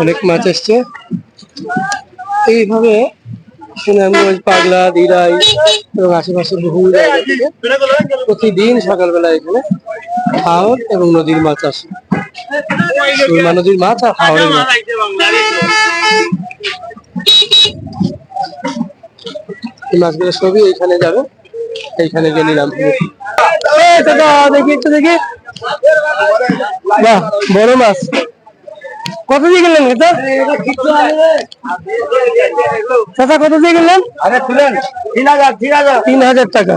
অনেক মাছ আসছে এইভাবে সুনামগঞ্জ, পাগলা, দিরাই এবং আশেপাশে বহু জায়গা প্রতিদিন সকালবেলা এখানে হাওর এবং নদীর মাছ আসে। সুরমা নদীর মাছ আর হাওড়ের মাছ। এই মাছগুলো সবই এখানে যাবে। এইখানে গিয়ে নিলাম। দেখি একটু দেখি। বাহ বড় মাছ। কত দিয়ে গেলেন এটা চাচা কত দিয়ে গেলেন তিন হাজার। তিন হাজার টাকা।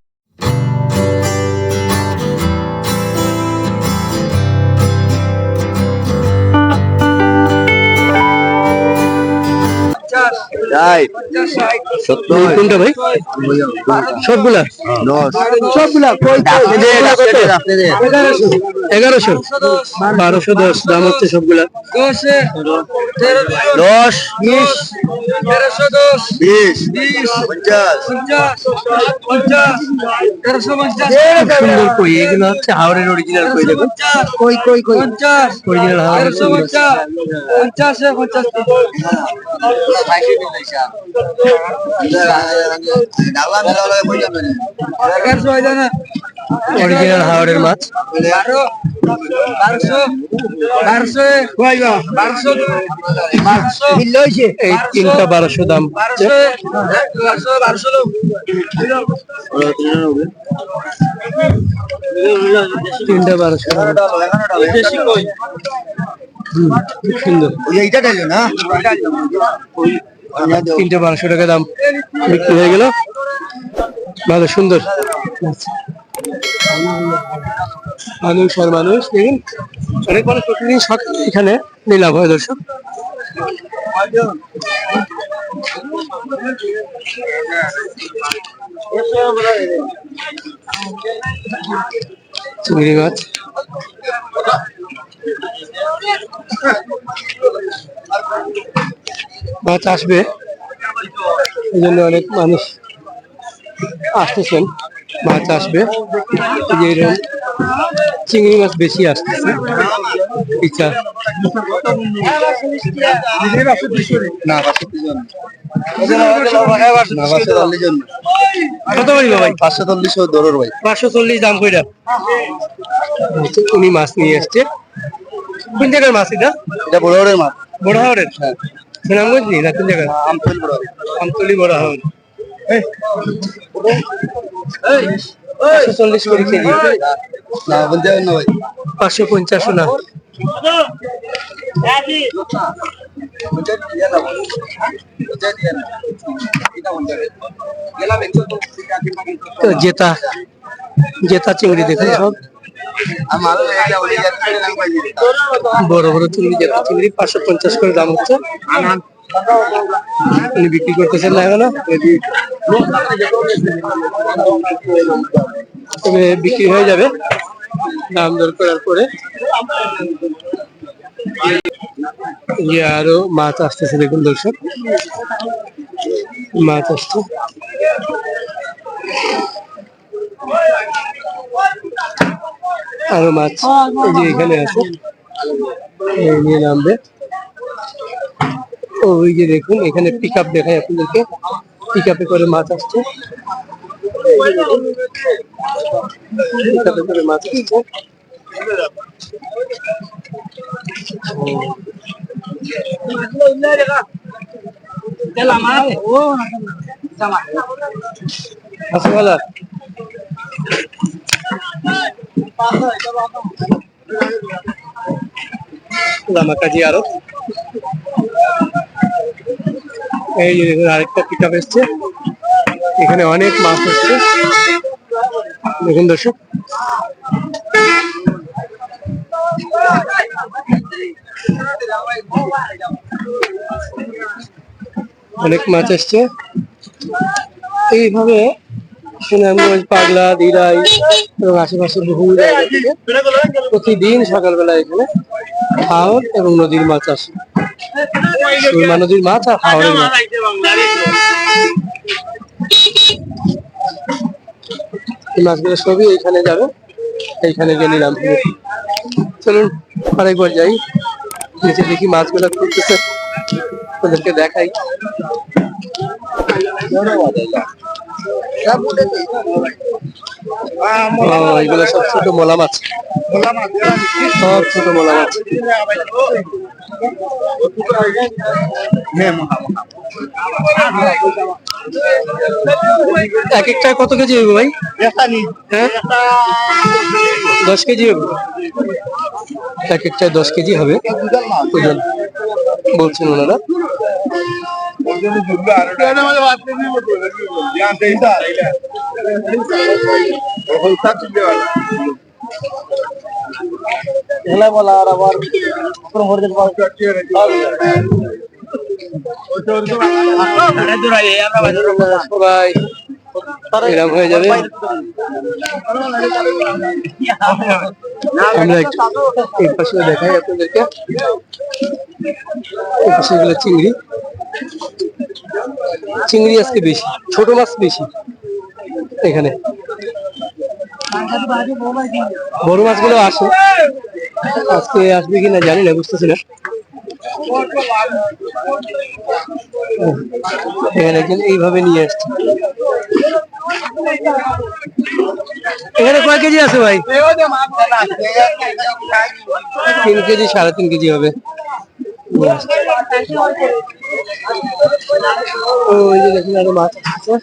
সত্তর কোনটা ভাই? সবগুলা। সবগুলা? এগারোশো। বারোশো দশ দাম হচ্ছে সবগুলা। দশ বিশ বিশ পঞ্চাশ। খুব সুন্দর কই এগুলো হচ্ছে হাওড়ের অরিজিনাল কই দেখুন কই কই কই? অরিজিনাল হাওড়ের কই আছে। অরিজিনাল হাওড়ের মাছ। এই তিনটা বারোশো দাম। তিনটা বারোশো দাম। হুম, সুন্দর। এইটা ডাইলো না? তিনটে বারোশো টাকা দাম। বিক্রি হয়ে গেল। ভালো সুন্দর। মানুষ মানুষ দেখুন অনেক মানুষ প্রতিদিন সকালে এখানে নিলাম হয় দর্শক। চিংড়ি মাছ। মাছ আসবে, এই জন্য অনেক মানুষ আসতেছেন। মাছ আসবে। এই যে এরকম চিংড়ি মাছ বেশি আসতেছে। ইচ্ছা না পাঁচশো কত ভাই পাঁচশো চল্লিশ দৌড়র ভাই? পাঁচশো চল্লিশ দাম কইরা। উনি মাছ নিয়ে কোন জায়গার মাছ এটা? এটা বড় বড়ের মাছ। বড় হাওড়ের? সুনামগঞ্জ নি না কোন জায়গার? আমতল বড় আমতলি বড় হাওড়। পাঁচশো চল্লিশ করে কেজি। না বলতে হবে না ভাই পাঁচশো পঞ্চাশ না। জেতা জেতা চিংড়ি দেখুন সব বড় বড় চিংড়ি জেতা চিংড়ি পাঁচশো পঞ্চাশ করে দাম হচ্ছে। উনি বিক্রি করতেছেন না এখনও? তবে বিক্রি হয়ে যাবে। দাম দর করার পরে। আরও মাছ আসতেছে দেখুন দর্শক। মাছ আসছে। আরও মাছ যে এখানে আছে। নিয়ে নামবে। ওই যে দেখুন, এখানে পিক আপ দেখায় আপনাদেরকে। পিক আপে করে মাছ আসছে। পিক আপে করে মাছ আসছে। আছে ভালো রামাকাজি আরও। এই যে দেখুন আরেকটা পিক আপ এসছে। এখানে অনেক মাছ এসছে দেখুন দর্শক। অনেক মাছ আসছে। এইভাবে সুনামগঞ্জ, পাগলা, দিরাই এবং আশেপাশে বহু প্রতিদিন সকালবেলা এখানে হাওর এবং নদীর মাছ আসে। সুরমা নদীর মাছ আর হাওরের মাছ। এই মাছগুলো সবই এইখানে যাবে। এইখানে গিয়ে নিলাম। চলুন আরেকবার যাই। নিচে দেখি মাছগুলো করতেছে ওদেরকে দেখাই। এগুলো সব ছোট মোলা মাছ। সব ছোট মোলা মাছ। এক একটা কত কেজি হবে ভাই? হ্যাঁ? দশ কেজি হবে এক একটা দশ কেজি হবে। ওজন বলছেন ওনারা। সবাই এরকম হয়ে যাবে আমরা একটু এই পাশে দেখাই আপনাদেরকে এই পাশে এগুলো চিংড়ি চিংড়ি আজকে বেশি, ছোট মাছ বেশি এখানে। বড় মাছগুলো আসে। আজকে আসবে কিনা জানি না, বুঝতেছি না। এখানে এইভাবে নিয়ে আসছে। এখানে কয় কেজি আছে ভাই? তিন কেজি, সাড়ে তিন কেজি হবে। নিয়ে মাছ আছে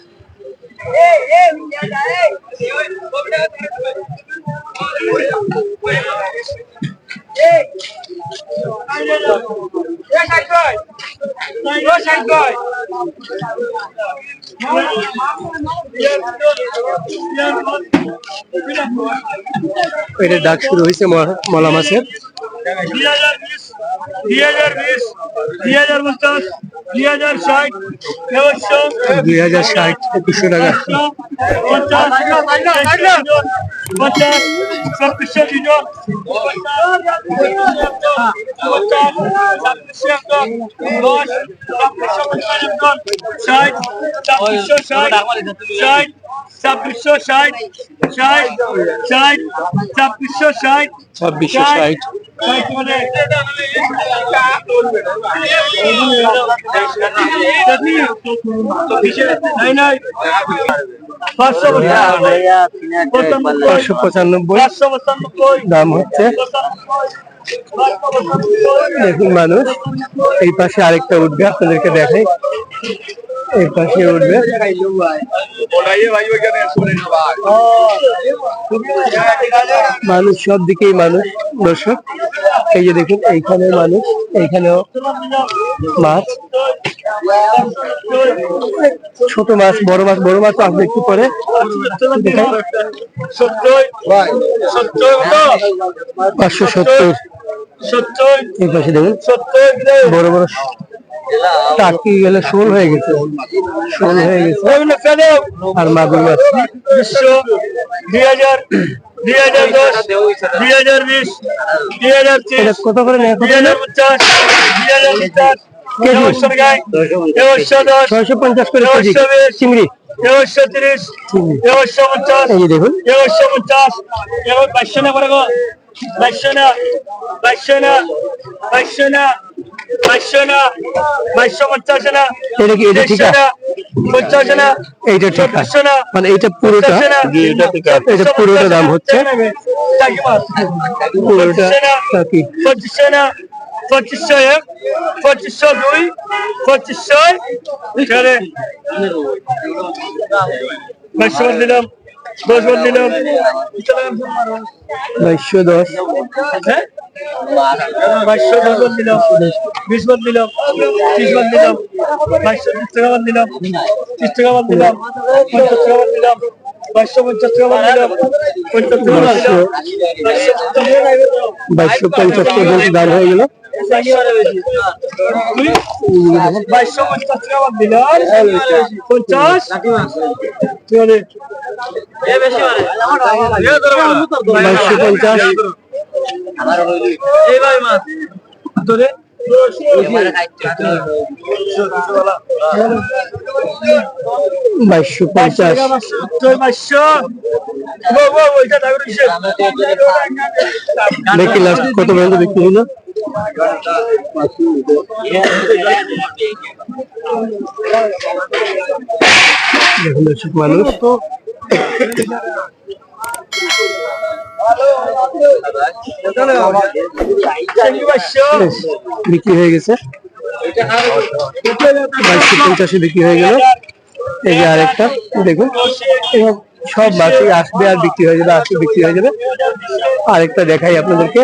এটা ডাক শুরু হয়েছে মলা মাছের। দুই হাজার বিশ দুই হাজার ষাট দেড়শো দুই হাজার ষাট একুশশো টাকা। পঞ্চাশ পঞ্চাশ ছাব্বিশশো দুজন পঞ্চাশ ছাব্বিশশো দশ ছাব্বিশশো ষাট ছাব্বিশশো ষাট ষাট ছাব্বিশশো ষাট ষাট ষাট ছাব্বিশশো ষাট ছাব্বিশশো ষাট। পাঁচশো পঁচানব্বই দাম হচ্ছে। দেখুন মানুষ এই পাশে আরেকটা উঠবে আপনাদেরকে দেখাই। এই পাশে উঠবে। মানুষ সব দিকেই মানুষ দর্শক। এই যে দেখুন এইখানে মানুষ এইখানেও মাছ। ছোট মাছ বড় মাছ বড় মাছ আসবে একটু পরে। পাঁচশো সত্তর। এই পাশে দেখুন। বড় বড় টাকি গেলে শোল হয়ে গেছে। শোল হয়ে গেছে। আর মাগুর মাছ দুই হাজার দুই হাজার দশ দুই হাজার বিশ দুই হাজার কত করে দুই হাজার পঞ্চাশ দুই হাজার পঞ্চাশ। ছয়শো পঞ্চাশ করে চিংড়ি। দেড়শো তিরিশ দেড়শো পঞ্চাশ দেড়শো পঞ্চাশ বাইশশো না করে গো না বাইশশো না বাইশশো না। বাইশশো না বাইশশো পঞ্চাশ না এটা কি এটা ঠিক না পঞ্চাশ না এইটা ঠিক না মানে এইটা পুরোটা এটা পুরোটা দাম হচ্ছে? টাকি মাছ পুরোটা টাকি পঁচিশশো না পঁচিশশো এক পঁচিশশো দুই পঁচিশশো চারে বাইশশো দিলাম। দশ বার দিলাম বাইশশো দশ। হ্যাঁ? বাইশশো দশ বার দিলাম বিশ বার দিলাম ত্রিশ বার দিলাম বাইশশো ত্রিশ টাকা বার দিলাম ত্রিশ টাকা বার দিলাম পঞ্চাশ টাকা বার বাইশশো পঞ্চাশ টাকা বার দিলাম পঞ্চাশ টাকা বাইশশো পঞ্চাশ টাকা দাম হয়ে গেল। বাইশশো পঞ্চাশ টাকা বাদ দিলাম পঞ্চাশ চলে বাইশশো পঞ্চাশ তোরে বাইশশো পঞ্চাশ বাইশশো ওইটা ঠাকুর হিসেব দেখি লাস্ট কত পর্যন্ত বিক্রি হলো বিক্রি হয়ে গেছে বাইশশো পঞ্চাশে বিক্রি হয়ে গেল এই যে আরেকটা দেখুন। সব মাছই আসবে আর বিক্রি হয়ে যাবে আসবে বিক্রি হয়ে যাবে। আরেকটা দেখাই আপনাদেরকে,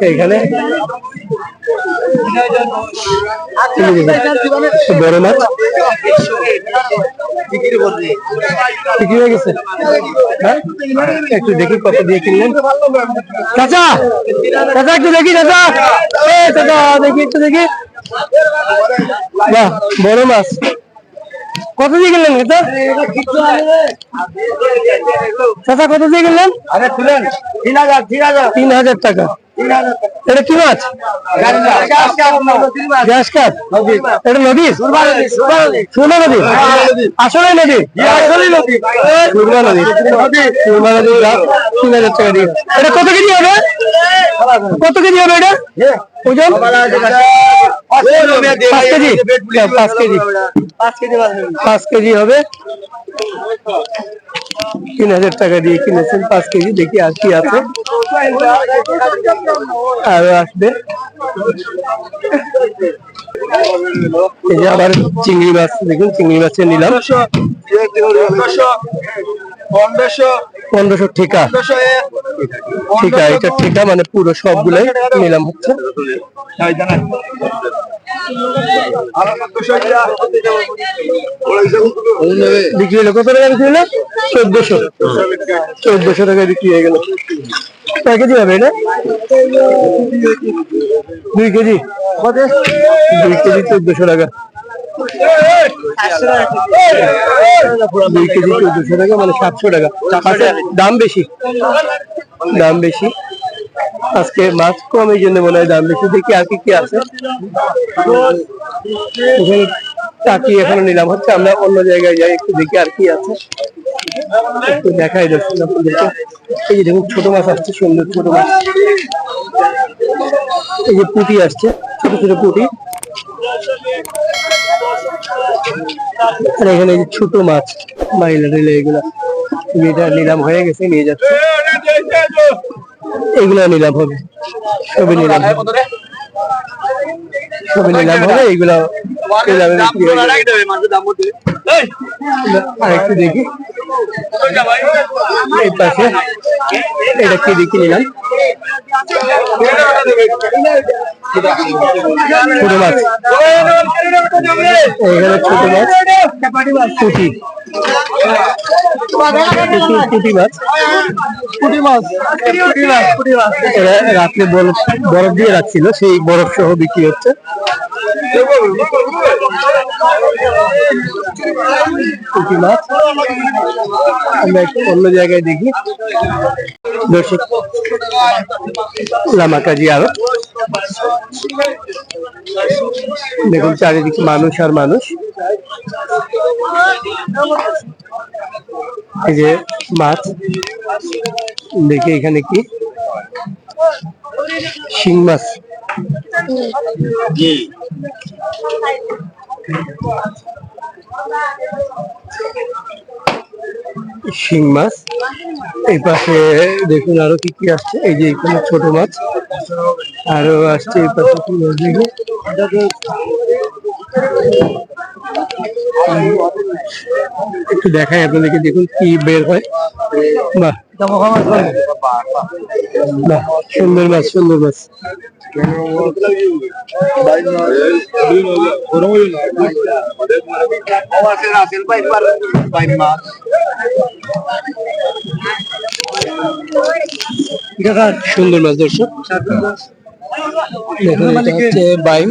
এইখানে। বড় মাছ। বিক্রি হয়ে গেছে? হ্যাঁ? একটু দেখি কত দিয়ে কিনলেন। চাচা! চাচা, একটু দেখি, চাচা! চাচা, দেখি, একটু দেখি। বাহ, বড় মাছ। কত দিয়ে কিনলেন চাচা, কত দিয়ে তুলেন তিন হাজার তিন হাজার তিন হাজার টাকা এটা কি মাছ আসলে এটা কত কেজি হবে? কত কেজি হবে এটা? ওজন? পাঁচ কেজি। পাঁচ কেজি? পাঁচ কেজি। হবে। তিন হাজার টাকা দিয়ে কিনেছেন পাঁচ কেজি। দেখি আর কি আছে। আরও আসবে। এই যে আবার চিংড়ি মাছ দেখুন চিংড়ি মাছের নিলাম। পনেরোশো পনেরোশো ঠিকা। ঠিকা, এটা ঠিকা মানে পুরো সবগুলোই নিলাম হচ্ছে। বিক্রি হলো কত টাকা বিক্রি হলো? চোদ্দশো। চোদ্দশো টাকা বিক্রি হয়ে গেল। কয় কেজি হবে এটা? দুই কেজি। দুই কেজি চোদ্দশো টাকা। দুই টাকা মানে সাতশো টাকা দাম বেশি দাম বেশি আজকে মাছ কম এই জন্য মনে হয় দাম বেশি দেখি আর কি কি আছে এখানে চাকি এখানে নিলাম হচ্ছে আমরা অন্য জায়গায় যাই একটু দেখি আর কি আছে একটু দেখাই যাচ্ছে আপনাদেরকে এই যে দেখুন ছোট মাছ আসছে সুন্দর ছোট মাছ এই যে পুঁটি আসছে, ছোট ছোট পুঁটি। আর এখানে ছোট মাছ, মাইলা রিলে এগুলা এটা নিলাম হয়ে গেছে, নিয়ে যাচ্ছে এগুলো নিলাম হবে, সবই নিলাম। সবই নিলাম হবে, এগুলা। আর একটু দেখি এটা মাছ পুঁটি মাছ পুঁটি মাছ রাত্রে বরফ বরফ দিয়ে রাখছিল সেই বরফ সহ বিক্রি হচ্ছে পুঁটি মাছ আমরা একটু অন্য জায়গায় দেখি দর্শক লামাকাজি আরও দেখুন চারিদিকে মানুষ আর মানুষ এই যে মাছ, দেখি এখানে কি? শিং মাছ। শিং মাছ। এই পাশে দেখুন আরও কি কি আসছে। এই যে এখানে ছোট মাছ। আরও আসছে এই পাশে কি একটু দেখাই আপনাদেরকে দেখুন কি বের হয়। বাহ। সুন্দর মাছ সুন্দর মাছ। সুন্দর মাছ দর্শক। বাইম।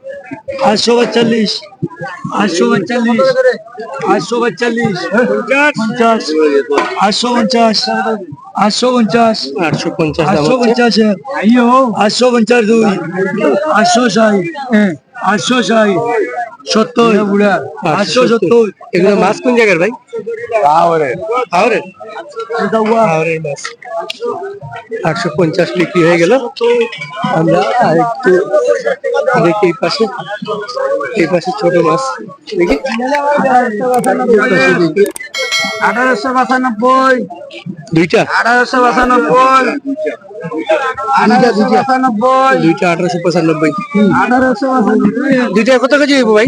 আটশো পঁয়তাল্লিশ আটশো পঁয়তাল্লিশ আটশো পঁয়তাল্লিশ পঞ্চাশ আটশো পঞ্চাশ আটশো পঞ্চাশ আটশো পঞ্চাশ দাম আটশো হচ্ছে। পঞ্চাশ আটশো পঞ্চাশ দুই আটশো ষাট আটশো ষাট সত্তর আটশো সত্তর। এগুলো মাছ কোন জায়গার ভাই? আটশো পঞ্চাশ বিক্রি হয়ে গেল। আমরা আরেকটু দেখি এই পাশে। এই পাশে ছোট মাছ। দেখি। আঠারোশো পঁচানব্বই দুইটা? আঠারোশো পঁচানব্বই আঠারোশো পঁচানব্বই দুইটা আঠারোশো পঁচানব্বই। আঠারোশো পঁচানব্বই দুইটা কত কেজি হইব ভাই?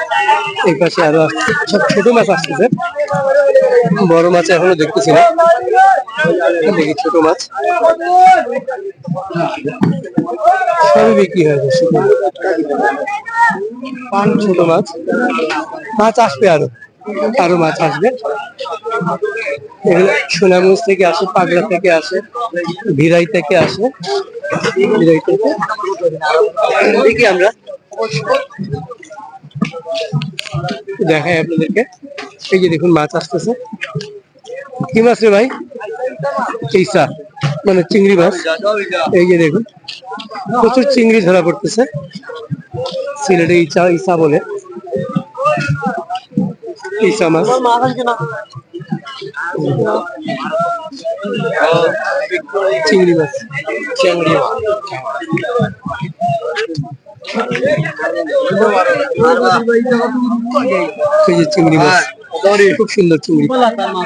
এই পাশে আরও সব ছোট মাছ আসতেছে। বড় মাছ এখনও দেখতেছি না। দেখি ছোট মাছ। সবই বিক্রি হয়ে গেছে। ছোট মাছ। মাছ আসবে আরও। আরও মাছ আসবে। সোনামগঞ্জ থেকে আসে, পাগলা থেকে আসে, ভিরাই থেকে আসে। ভিরাই থেকে। দেখি আমরা। দেখাই আপনাদেরকে। এই যে দেখুন, মাছ আসতেছে। কি মাছ রে ভাই? ইসা মানে চিংড়ি মাছ। এই যে দেখুন, প্রচুর চিংড়ি ধরা পড়তেছে। সিলেটে ইচা ইসা বলে। ইসা মাছ। চিংড়ি মাছ। চিংড়ি মাছ। চিংড়ি মাছ খুব সুন্দর চিংড়ি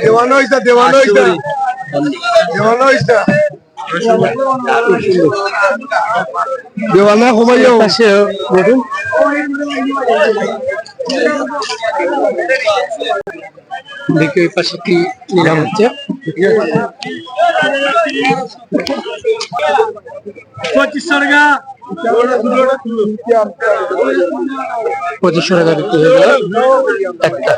দেওয়ানো হইছে দেওয়ানো হইছে দেওয়ানো হইছে খুব সুন্দর দেওয়ানা পাশে দেখুন দেখি ওই পাশে কি নিলাম হচ্ছে পঁচিশশো টাকা পঁচিশশো টাকা বিক্রি হয়ে গেল একটা